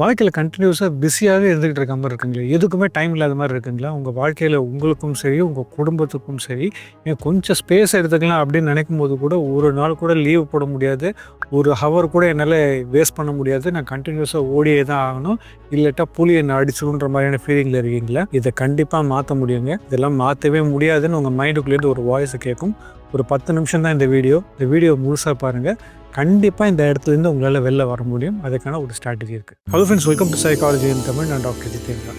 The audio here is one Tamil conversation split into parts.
வாழ்க்கையில் கண்டினியூஸாக பிஸியாகவே இருந்துகிட்டு இருக்க மாதிரி இருக்குங்களா? எதுக்குமே டைம் இல்லாத மாதிரி இருக்குங்களா? உங்கள் வாழ்க்கையில் உங்களுக்கும் சரி, உங்கள் குடும்பத்துக்கும் சரி, கொஞ்சம் ஸ்பேஸ் எடுத்துக்கலாம் அப்படின்னு நினைக்கும் போது கூட, ஒரு நாள் கூட லீவ் போட முடியாது. ஒரு ஹவர் கூட என்னால் வேஸ்ட் பண்ண முடியாது. நான் கண்டினியூஸாக ஓடியே தான் ஆகணும். இல்லாட்டா புலி என்னை அடிச்சுருன்ற மாதிரியான ஃபீலிங்கில் இருக்கீங்களா? இதை கண்டிப்பாக மாற்ற முடியுங்க. இதெல்லாம் மாற்றவே முடியாதுன்னு உங்கள் மைண்டுக்குள்ளேருந்து ஒரு வாய்ஸ் கேட்கும். ஒரு 10 நிமிஷம் தான் இந்த வீடியோ. இந்த வீடியோ முழுசாக பாருங்கள் கண்டிப்பாக இந்த இடத்துலேருந்து உங்களால் வெளில வர முடியும். அதுக்கான ஒரு ஸ்ட்ராட்டஜி இருக்குது hello friends welcome to psychology in Tamil. நான் டாக்டர் ஜிதேந்திரா.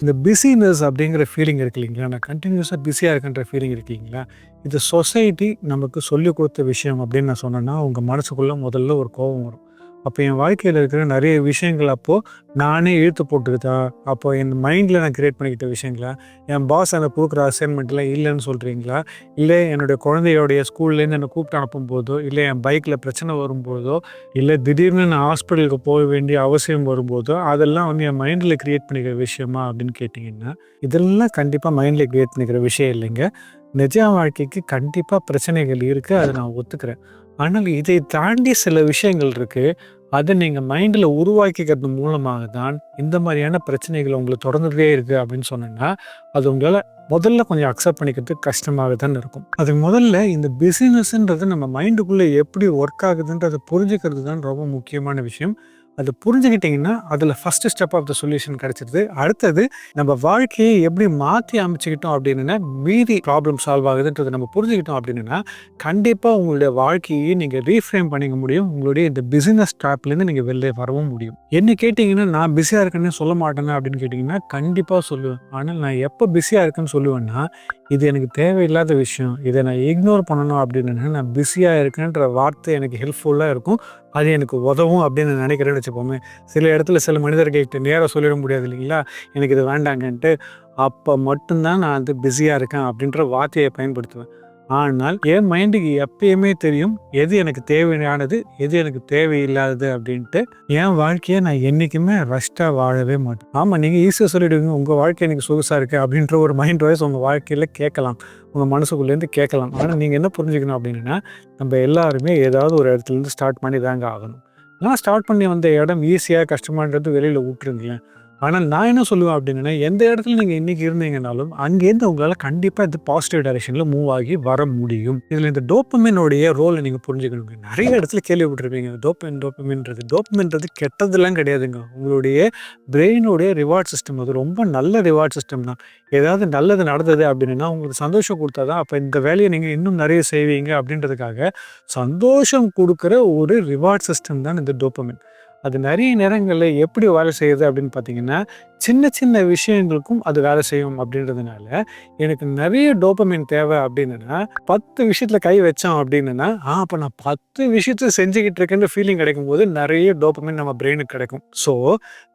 இந்த பிஸினஸ் அப்படிங்கிற ஃபீலிங் இருக்கு இல்லைங்களா? நான் கண்டினியூஸாக பிஸியாக இருக்குன்ற ஃபீலிங் இருக்கு இல்லைங்களா? இது சொசைட்டி நமக்கு சொல்லிக் கொடுத்த விஷயம் அப்படின்னு நான் சொன்னேன்னா, உங்கள் மனசுக்குள்ளே முதல்ல ஒரு கோவம் வரும். அப்போ என் வாழ்க்கையில் இருக்கிற நிறைய விஷயங்கள் அப்போது நானே இழுத்து போட்டுக்கிட்டேன் அப்போ என் மைண்டில் நான் கிரியேட் பண்ணிக்கிட்ட விஷயங்களா, என் பாஸ் எனக்கு கொடுக்குற அசைன்மெண்ட்லாம் இல்லைன்னு சொல்கிறீங்களா? இல்லை என்னுடைய குழந்தையோடைய ஸ்கூல்லேருந்து என்னை கூப்பிட்டு அனுப்பும்போதோ, இல்லை என் பைக்கில் பிரச்சனை வரும்போதோ, இல்லை திடீர்னு நான் ஹாஸ்பிட்டலுக்கு போக வேண்டிய அவசியம் வரும்போதோ, அதெல்லாம் வந்து என் மைண்டில் கிரியேட் பண்ணிக்கிற விஷயமா அப்படின்னு கேட்டிங்கன்னா, இதெல்லாம் கண்டிப்பாக மைண்டில் கிரியேட் பண்ணிக்கிற விஷயம் இல்லைங்க. நிஜ வாழ்க்கைக்கு கண்டிப்பாக பிரச்சனைகள் இருக்குது. அதை நான் ஒத்துக்கிறேன். ஆனால் இதை தாண்டி சில விஷயங்கள் இருக்குது. அதை நீங்கள் மைண்டில் உருவாக்கிக்கிறது மூலமாக தான் இந்த மாதிரியான பிரச்சனைகள் உங்களுக்கு தொடர்ந்துகிட்டே இருக்குது அப்படின்னு சொன்னேன்னா, அது உங்களால் முதல்ல கொஞ்சம் அக்செப்ட் பண்ணிக்கிறதுக்கு கஷ்டமாக தான் இருக்கும். அதுக்கு முதல்ல இந்த பிஸினஸ்ன்றது நம்ம மைண்டுக்குள்ளே எப்படி ஒர்க் ஆகுதுன்றதை புரிஞ்சுக்கிறது தான் ரொம்ப முக்கியமான விஷயம். அதை புரிஞ்சுக்கிட்டிங்கன்னா, அதில் first step of the solution கிடச்சிருது. அடுத்தது நம்ம வாழ்க்கையை எப்படி மாற்றி அமைச்சுக்கிட்டோம் அப்படின்னா, மீதி ப்ராப்ளம் சால்வ் ஆகுதுன்றதை நம்ம புரிஞ்சுக்கிட்டோம் அப்படின்னா, கண்டிப்பாக உங்களுடைய வாழ்க்கையை நீங்கள் ரீஃப்ரேம் பண்ணிக்க முடியும். உங்களுடைய இந்த பிஸினஸ் ட்ராப்லேருந்து நீங்கள் வெளில வரவும் முடியும். என்ன கேட்டிங்கன்னா, நான் பிஸியாக இருக்கேன்னு சொல்ல மாட்டேனா அப்படின்னு கேட்டிங்கன்னா, கண்டிப்பாக சொல்லுவேன். ஆனால் நான் எப்போ பிஸியாக இருக்கேன்னு சொல்லுவேன்னா, இது எனக்கு தேவையில்லாத விஷயம். இதை நான் இக்னோர் பண்ணணும் அப்படின்னா, நான் பிஸியாக இருக்கேன்ற வார்த்தை எனக்கு ஹெல்ப்ஃபுல்லாக இருக்கும். அது எனக்கு உதவும் அப்படின்னு நான் நினைக்கிறேன்னு வச்சுப்போமே. சில இடத்துல சில மனிதர்கள்கிட்ட நேராக சொல்லிட முடியாது இல்லைங்களா? எனக்கு இது வேண்டாங்கன்ட்டு. அப்போ மட்டும்தான் நான் வந்து பிஸியாக இருக்கேன் அப்படின்ற வார்த்தையை பயன்படுத்துவேன். ஆனால் என் மைண்டுக்கு எப்பயுமே தெரியும் எது எனக்கு தேவையானது, எது எனக்கு தேவையில்லாதது அப்படின்ட்டு. என் வாழ்க்கையை நான் என்றைக்குமே ரஷ்டாக வாழவே மாட்டேன். ஆமாம் நீங்கள் ஈஸியாக சொல்லிவிடுவீங்க உங்கள் வாழ்க்கை எனக்கு சொகுசாக இருக்குது அப்படின்ற ஒரு மைண்ட் வாய்ஸ் உங்கள் வாழ்க்கையில் கேட்கலாம். உங்கள் மனசுக்குள்ளேருந்து கேட்கலாம். ஆனால் நீங்கள் என்ன புரிஞ்சுக்கணும் அப்படின்னா, நம்ம எல்லாருமே ஏதாவது ஒரு இடத்துலேருந்து ஸ்டார்ட் பண்ணி தாங்க ஆகணும். நான் ஸ்டார்ட் பண்ணி வந்த இடம் ஈஸியாக கஷ்டமான்றது வெளியில் விட்டுருங்களேன். ஆனால் நான் என்ன சொல்லுவேன் அப்படின்னா, எந்த இடத்துல நீங்கள் இன்றைக்கி இருந்தீங்கனாலும், அங்கேருந்து உங்களால் கண்டிப்பாக இந்த பாசிட்டிவ் டைரெக்ஷனில் மூவ் ஆகி வர முடியும். இதில் இந்த டோப்பமினுடைய ரோலை நீங்கள் புரிஞ்சுக்கணுங்க. நிறைய இடத்துல கேள்விப்பட்டிருப்பீங்க. டோப்பமின் டோப்பமின்றது. டோப்பமின்றது கெட்டதெல்லாம் கிடையாதுங்க. உங்களுடைய பிரெயினுடைய ரிவார்ட் சிஸ்டம் அது ரொம்ப நல்ல ரிவார்ட் சிஸ்டம் தான். ஏதாவது நல்லது நடந்தது அப்படின்னா, உங்களுக்கு சந்தோஷம் கொடுத்தா தான் அப்போ இந்த வேலையை நீங்கள் இன்னும் நிறைய செய்வீங்க அப்படின்றதுக்காக, சந்தோஷம் கொடுக்குற ஒரு ரிவார்ட் சிஸ்டம் தான் இந்த டோப்பமின். அது நிறைய நேரங்களில் எப்படி வேலை செய்யுது அப்படின்னு பார்த்தீங்கன்னா, சின்ன சின்ன விஷயங்களுக்கும் அது வேலை செய்யும் அப்படின்றதுனால, எனக்கு நிறைய டோப்பமின் தேவை அப்படின்னா, 10 விஷயத்தில் கை வச்சோம் அப்படின்னா, ஆ அப்போ நான் 10 விஷயத்த செஞ்சுக்கிட்டு இருக்கேன்ற ஃபீலிங் கிடைக்கும் போது நிறைய டோப்பமின் நம்ம பிரெயினுக்கு கிடைக்கும். ஸோ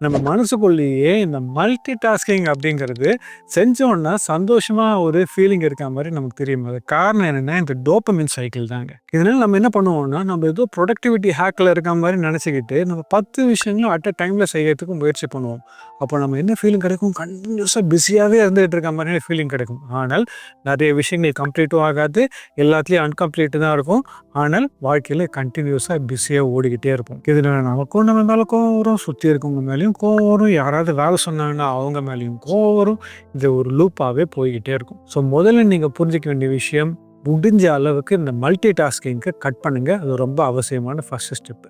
நம்ம மனசுக்குள்ளேயே இந்த மல்டி டாஸ்கிங் அப்படிங்கிறது செஞ்சோன்னா சந்தோஷமாக ஒரு ஃபீலிங் இருக்க மாதிரி நமக்கு தெரியும். அது காரணம் என்னென்னா இந்த டோப்பமின் சைக்கிள் தாங்க. இதனால் நம்ம என்ன பண்ணுவோம்னா, நம்ம ஏதோ ப்ரொடக்டிவிட்டி ஹேக்கில் இருக்க மாதிரி நினச்சிக்கிட்டு, நம்ம 10 விஷயங்களும் அட் அ டைமில் செய்யறதுக்கு முயற்சி பண்ணுவோம். அப்போ நம்ம என்ன ஃபீலிங் கிடைக்கும்? கண்டினியூஸாக பிஸியாகவே இருந்துகிட்டு இருக்க மாதிரியான ஃபீலிங் கிடைக்கும். ஆனால் நிறைய விஷயங்கள் கம்ப்ளீட்டும் ஆகாது. எல்லாத்துலேயும் அன்கம்ப்ளீட்டு தான் இருக்கும். ஆனால் வாழ்க்கையில் கண்டினியூஸாக பிஸியாக ஓடிக்கிட்டே இருப்போம். இதில் நமக்கும் நம்ம மேலே கோவம் வரும். சுற்றி இருக்கவங்க மேலேயும் கோவம் வரும். யாராவது வேலை சொன்னாங்கன்னா அவங்க மேலேயும் கோவம் வரும். இது ஒரு லூப்பாகவே போய்கிட்டே இருக்கும். ஸோ முதல்ல நீங்கள் புரிஞ்சிக்க வேண்டிய விஷயம், முடிஞ்ச அளவுக்கு இந்த மல்டி டாஸ்கிங்க்கு கட் பண்ணுங்கள். அது ரொம்ப அவசியமான ஃபஸ்ட்டு ஸ்டெப்பு.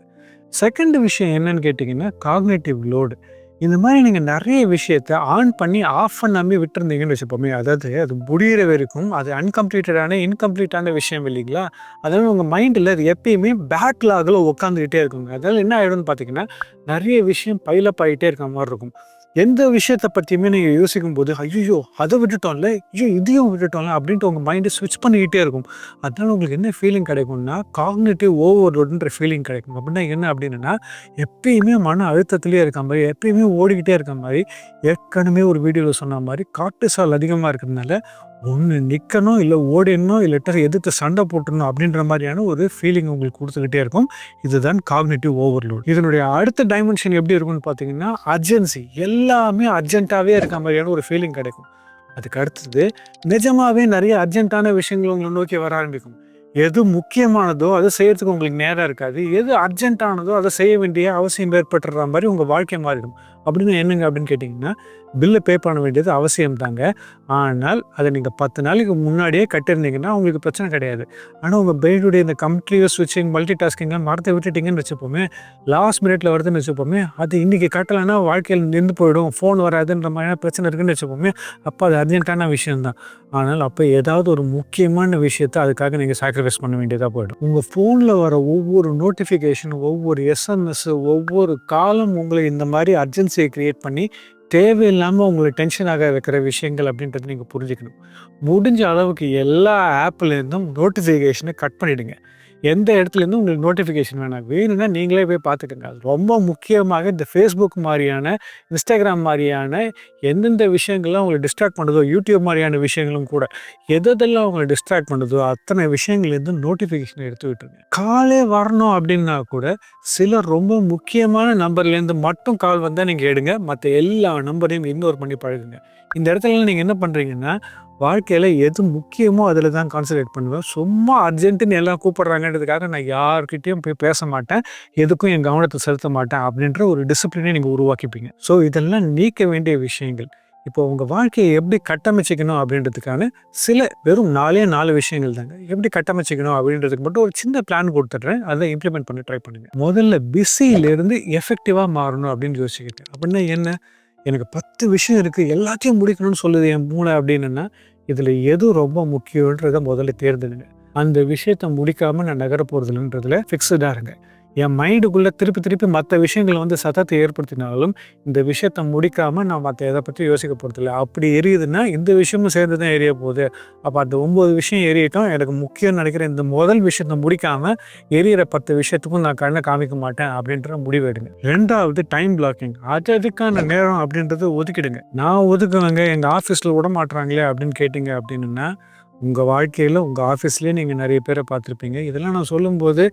செகண்ட் விஷயம் என்னன்னு கேட்டிங்கன்னா, காக்னேட்டிவ் லோடு. இந்த மாதிரி நீங்கள் நிறைய விஷயத்த ஆன் பண்ணி ஆஃப் பண்ணாமே விட்டுருந்தீங்கன்னு வச்சுப்போமே, அதாவது அது முடியிற வரைக்கும் அது அன்கம்ப்ளீட்டடான, இன்கம்ப்ளீட்டான விஷயம் இல்லைங்களா? அதனால் உங்கள் மைண்டில் அது எப்பயுமே பேக்லாகில் உட்காந்துக்கிட்டே இருக்குங்க. அதனால் என்ன ஆகிடும்னு பார்த்தீங்கன்னா, நிறைய விஷயம் பைலப் ஆகிட்டே இருக்க மாதிரி இருக்கும். எந்த விஷயத்தை பற்றியுமே நீங்கள் யோசிக்கும் போது ஐயோ அதை விட்டுட்டோம்ல, ஐயோ! இதையும் விட்டுட்டோம்ல அப்படின்ட்டு உங்கள் மைண்டை ஸ்விட்ச் பண்ணிக்கிட்டே இருக்கும். அதனால உங்களுக்கு என்ன ஃபீலிங் கிடைக்கும்னா, காக்னேட்டிவ் ஓவர்லோடுன்ற ஃபீலிங் கிடைக்கும். அப்படின்னா என்ன அப்படின்னா, எப்பயுமே மன அழுத்தத்திலேயே இருக்க மாதிரி, எப்பயுமே ஓடிக்கிட்டே இருக்க மாதிரி, ஏற்கனவே ஒரு வீடியோவில் சொன்ன மாதிரி காட்டு சால் அதிகமாக இருக்கிறதுனால, ஒன்று நிற்கணும், இல்லை ஓடிடணும், இல்லாட்டா எதிர்த்து சண்டை போட்டுடணும் அப்படின்ற மாதிரியான ஒரு ஃபீலிங் உங்களுக்கு கொடுத்துக்கிட்டே இருக்கும். இதுதான் காக்னிட்டிவ் ஓவர்லோட். இதனுடைய அடுத்த டைமென்ஷன் எப்படி இருக்கும்னு பார்த்தீங்கன்னா, அர்ஜென்சி. எல்லாமே அர்ஜென்ட்டாகவே இருக்க மாதிரியான ஒரு ஃபீலிங் கிடைக்கும். அதுக்கு அடுத்தது நிஜமாகவே நிறைய அர்ஜென்ட்டான விஷயங்கள் உங்களை நோக்கி வர ஆரம்பிக்கும். எது முக்கியமானதோ அதை செய்யறதுக்கு உங்களுக்கு நேரம் இருக்காது எது அர்ஜென்ட்டானதோ அதை செய்ய வேண்டிய அவசியம் ஏற்பட்டுற மாதிரி உங்கள் வாழ்க்கை மாறிடும் அப்படின்னு என்னங்க அப்படின்னு கேட்டிங்கன்னா பில்லை பே பண்ண வேண்டியது அவசியம் தாங்க ஆனால் அதை நீங்கள் பத்து நாளைக்கு முன்னாடியே கட்டியிருந்தீங்கன்னா உங்களுக்கு பிரச்சனை கிடையாது. ஆனால் உங்கள் பிரெயினுடைய இந்த கம்ப்ளீட் ஸ்விட்சிங் மல்டி டாஸ்கிங்லாம் மரத்தை விட்டுட்டீங்கன்னு வச்சுப்போமே லாஸ்ட் மினிட்ல வருதுன்னு வச்சுப்போமே அது இன்றைக்கி கட்டலைன்னா வாழ்க்கையில் நின்று போயிடும் ஃபோன் வராதுன்ற மாதிரியான பிரச்சனை இருக்குன்னு வச்சுப்போமே அப்போ அது அர்ஜென்ட்டான விஷயம்தான். ஆனால் அப்போ ஏதாவது ஒரு முக்கியமான விஷயத்தை அதுக்காக நீங்கள் சாக்ரிஃபைஸ் பண்ண வேண்டியதாக போயிடும். உங்கள் ஃபோனில் வர ஒவ்வொரு நோட்டிஃபிகேஷன் ஒவ்வொரு எஸ்எம்எஸ் ஒவ்வொரு காலம் உங்களை இந்த மாதிரி அர்ஜென்சியை க்ரியேட் பண்ணி தேவையில்லாமல் உங்களை டென்ஷன் ஆக வைக்கிற விஷயங்கள் அப்படின்றது நீங்கள் புரிஞ்சுக்கணும். முடிஞ்ச அளவுக்கு எல்லா ஆப்லேருந்தும் நோட்டிஃபிகேஷனை கட் பண்ணிவிடுங்க எந்த இடத்துலேருந்து உங்களுக்கு நோட்டிஃபிகேஷன் வேணாம் வேணும்னா நீங்களே போய் பார்த்துக்கோங்க. அது ரொம்ப முக்கியமாக இந்த ஃபேஸ்புக் மாதிரியான இன்ஸ்டாகிராம் மாதிரியான எந்தெந்த விஷயங்கள்லாம் உங்களை டிஸ்ட்ராக்ட் பண்ணுதோ யூடியூப் மாதிரியான விஷயங்களும் கூட எதெல்லாம் உங்களை டிஸ்ட்ராக்ட் பண்ணுதோ அத்தனை விஷயங்கள்லேருந்து நோட்டிஃபிகேஷன் எடுத்து விட்டுருங்க. காலே வரணும் அப்படின்னா கூட சிலர் ரொம்ப முக்கியமான நம்பர்லேருந்து மட்டும் கால் வந்தால் நீங்கள் எடுங்க. மற்ற எல்லா நம்பரையும் இக்னோர் பண்ணி பழகுங்க. இந்த இடத்துல நீங்கள் என்ன பண்ணுறீங்கன்னா வாழ்க்கையில் எது முக்கியமோ அதில் தான் கான்சன்ட்ரேட் பண்ணுவேன். சும்மா அர்ஜென்ட்டுன்னு எல்லாம் கூப்பிட்றாங்கன்றதுக்காக நான் யார்கிட்டையும் போய் பேச மாட்டேன். எதுக்கும் என் கவனத்தை செலுத்த மாட்டேன் அப்படின்ற ஒரு டிசிப்ளினை நீங்கள் உருவாக்கிப்பீங்க. ஸோ இதெல்லாம் நீக்க வேண்டிய விஷயங்கள். இப்போ உங்கள் வாழ்க்கையை எப்படி கட்டமைச்சிக்கணும் அப்படின்றதுக்கான சில வெறும் நாலே நாலு விஷயங்கள் தாங்க. எப்படி கட்டமைச்சிக்கணும் அப்படின்றதுக்கு மட்டும் ஒரு சின்ன பிளான் கொடுத்துட்றேன். அதை இம்ப்ளிமெண்ட் பண்ணி ட்ரை பண்ணுங்க. முதல்ல பிஸியிலேருந்து எஃபெக்டிவாக மாறணும் அப்படின்னு யோசிக்கிட்டேன் அப்படின்னா என்ன? எனக்கு பத்து விஷயம் இருக்குது எல்லாத்தையும் முடிக்கணும்னு சொல்லுது என் மூளை அப்படின்னா இதில் எது ரொம்ப முக்கியன்றதை முதல்ல தேர்ந்தெடுங்க. அந்த விஷயத்தை முடிக்காமல் நான் நகர போகிறதுலன்றதில் ஃபிக்ஸடாக இருங்க. என் மைண்டுக்குள்ளே திருப்பி திருப்பி மற்ற விஷயங்களை வந்து சத்தத்தை ஏற்படுத்தினாலும் இந்த விஷயத்தை முடிக்காமல் நான் மற்ற எதை பற்றி யோசிக்க போகிறதில்ல அப்படி எரியுதுன்னா இந்த விஷயமும் சேர்ந்து தான் எரிய போகுது. அப்போ அந்த ஒம்பது விஷயம் எரியட்டும் எனக்கு முக்கியம் நினைக்கிற இந்த முதல் விஷயத்த முடிக்காமல் எரியிற பத்து விஷயத்துக்கும் நான் கண்ணை காமிக்க மாட்டேன் அப்படின்ற முடிவு எடுங்க. ரெண்டாவது டைம் பிளாக்கிங் அது அதுக்கான நேரம் அப்படின்றத ஒதுக்கிடுங்க. நான் ஒதுக்குவேங்க. எங்கள் ஆஃபீஸில் விட மாட்டுறாங்களே அப்படின்னு கேட்டிங்க அப்படின்னா உங்கள் வாழ்க்கையில் உங்கள் ஆஃபீஸ்லேயே நீங்கள் நிறைய பேரை பார்த்துருப்பீங்க. இதெல்லாம் நான் சொல்லும்போது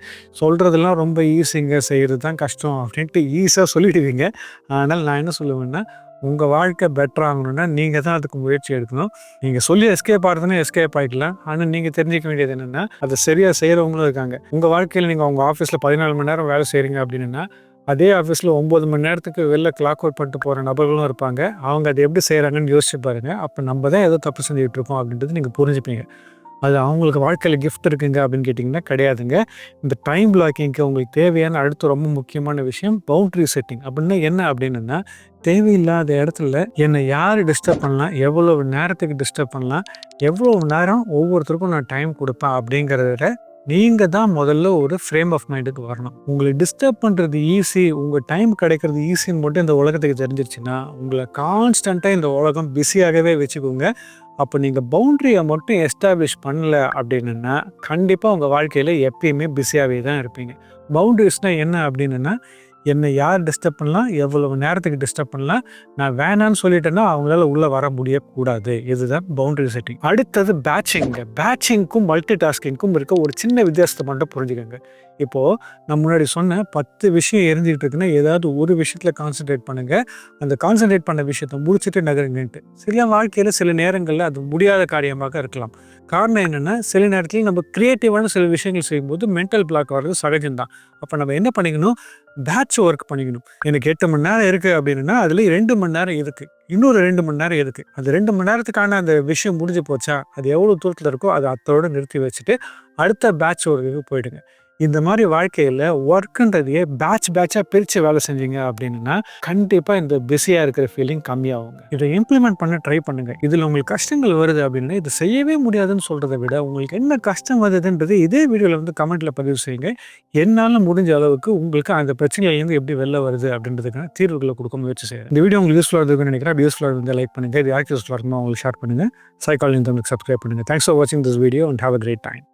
சொல்கிறதெல்லாம் ரொம்ப ஈஸிங்க செய்கிறது தான் கஷ்டம் அப்படின்ட்டு ஈஸியாக சொல்லிடுவீங்க. அதனால் நான் என்ன சொல்லுவேன்னா உங்கள் வாழ்க்கை பெட்டர் ஆகணும்னா நீங்கள் தான் அதுக்கு முயற்சி எடுக்கணும். நீங்கள் சொல்லி எஸ்கேப் ஆகிறதுனா எஸ்கேப் ஆகிக்கலாம் ஆனால் நீங்கள் தெரிஞ்சிக்க வேண்டியது என்னென்னா அதை சரியாக செய்கிறவங்களும் இருக்காங்க. உங்கள் வாழ்க்கையில் நீங்கள் உங்கள் ஆஃபீஸில் பதினாலு மணி நேரம் வேலை செய்கிறீங்க அப்படின்னா அதே ஆஃபீஸில் ஒம்பது மணி நேரத்துக்கு வெளில கிளாக் அவுட் பண்ணிட்டு போகிற நபர்களும் இருப்பாங்க. அவங்க அதை எப்படி செய்கிறாங்கன்னு யோசிச்சு பாருங்கள் அப்போ நம்ம தான் ஏதோ தப்பு செஞ்சுட்டு இருக்கோம் அப்படின்றது நீங்கள் புரிஞ்சுப்பீங்க. அது அவங்களுக்கு வாழ்க்கையில் கிஃப்ட் இருக்குங்க அப்படின்னு கேட்டிங்கன்னா கிடையாதுங்க. இந்த டைம் பிளாக்கிங்க்கு உங்களுக்கு தேவையான அடுத்த ரொம்ப முக்கியமான விஷயம் பவுண்ட்ரி செட்டிங் அப்படின்னா என்ன அப்படின்னா தேவையில்லாத இடத்துல என்னை யார் டிஸ்டர்ப் பண்ணலாம்? எவ்வளோ நேரத்துக்கு டிஸ்டர்ப் பண்ணலாம்? எவ்வளோ நேரம் ஒவ்வொருத்தருக்கும் நான் டைம் கொடுப்பேன் அப்படிங்கிறத நீங்கள் தான் முதல்ல ஒரு ஃப்ரேம் ஆஃப் மைண்டுக்கு வரணும். உங்களை டிஸ்டர்ப் பண்ணுறது ஈஸி உங்கள் டைம் கிடைக்கிறது ஈஸின்னு மட்டும் இந்த உலகத்துக்கு தெரிஞ்சிருச்சுன்னா உங்களை கான்ஸ்டண்ட்டாக இந்த உலகம் பிஸியாகவே வச்சுக்கோங்க. அப்போ நீங்கள் பவுண்ட்ரியை மட்டும் எஸ்டாப்ளிஷ் பண்ணல அப்படின்னா கண்டிப்பாக உங்கள் வாழ்க்கையில் எப்பயுமே பிஸியாகவே தான் இருப்பீங்க. பவுண்ட்ரிஸ்னால் என்ன அப்படின்னா என்னை யார் டிஸ்டர்ப் பண்ணலாம்? எவ்வளவு நேரத்துக்கு டிஸ்டர்ப் பண்ணலாம்? நான் வேணான்னு சொல்லிட்டேன்னா அவங்களால உள்ளே வர முடியக்கூடாது. இதுதான் பவுண்டரி செட்டிங் அடுத்தது பேட்சிங்க பேட்சிங்க்கும் மல்டி டாஸ்கிங்க்கும் இருக்க ஒரு சின்ன வித்தியாசத்தை மட்டும் புரிஞ்சுக்கோங்க. இப்போது நான் முன்னாடி சொன்னேன் பத்து விஷயம் எரிஞ்சிக்கிட்டு இருக்குன்னா ஏதாவது ஒரு விஷயத்தில் கான்சென்ட்ரேட் பண்ணுங்கள் அந்த கான்சென்ட்ரேட் பண்ண விஷயத்தை முடிச்சுட்டு நகருங்கன்ட்டு. சில வாழ்க்கையில் சில நேரங்களில் அது முடியாத காரியமாக இருக்கலாம். காரணம் என்னென்னா சில நேரத்தில் நம்ம க்ரியேட்டிவான சில விஷயங்கள் செய்யும்போது மென்டல் பிளாக் வர்றது சகஜம்தான். அப்போ நம்ம என்ன பண்ணிக்கணும்? பேட்ச் ஒர்க் பண்ணிக்கணும். எனக்கு எட்டு மணி நேரம் இருக்குது அப்படின்னா அதில் ரெண்டு மணி நேரம் இருக்குது இன்னொரு ரெண்டு மணி நேரம் இருக்குது அந்த ரெண்டு மணி நேரத்துக்கான அந்த விஷயம் முடிஞ்சு போச்சா அது எவ்வளோ தூரத்தில் இருக்கோ அதை அத்தோடு நிறுத்தி வச்சுட்டு அடுத்த பேட்ச் ஒர்க்குக்கு போயிடுங்க. இந்த மாதிரி வாழ்க்கையில் ஒர்க்குன்றதையே பேட்ச் பேட்சாக பிரித்து வேலை செஞ்சீங்க அப்படின்னா கண்டிப்பாக இந்த பிஸியாக இருக்கிற ஃபீலிங் கம்மியாகுங்க. இதை இம்ப்ளிமெண்ட் பண்ண ட்ரை பண்ணுங்கள் இதில் உங்களுக்கு கஷ்டங்கள் வருது அப்படின்னா இது செய்யவே முடியாதுன்னு சொல்கிறத விட உங்களுக்கு என்ன கஷ்டம் வருதுன்றது இதே வீடியோவில் வந்து கமெண்ட்டில் பதிவு செய்யுங்க. என்னால் முடிஞ்ச அளவுக்கு உங்களுக்கு அந்த பிரச்சனையிலேருந்து எப்படி வெளில வருது அப்படின்றதுக்கான தீர்வுகளை கொடுக்க முயற்சி செய்யுங்க. இந்த வீடியோ உங்களுக்கு யூஸ்ஃபுல்லாக இருக்குன்னு நினைக்கிறேன். யூஸ்ஃபுல்லாக இருந்தால் லைக் பண்ணுங்கள் இது யாருக்கு யூஸ்ஃபுல்லாக இருக்குமோ உங்களுக்கு ஷேர் பண்ணுங்கள் சைக்காலஜி தமிழுக்கு சப்ஸ்கிரைப் பண்ணுங்கள் தேங்க்ஸ் ஃபார் வாட்சிங் this video and have a great time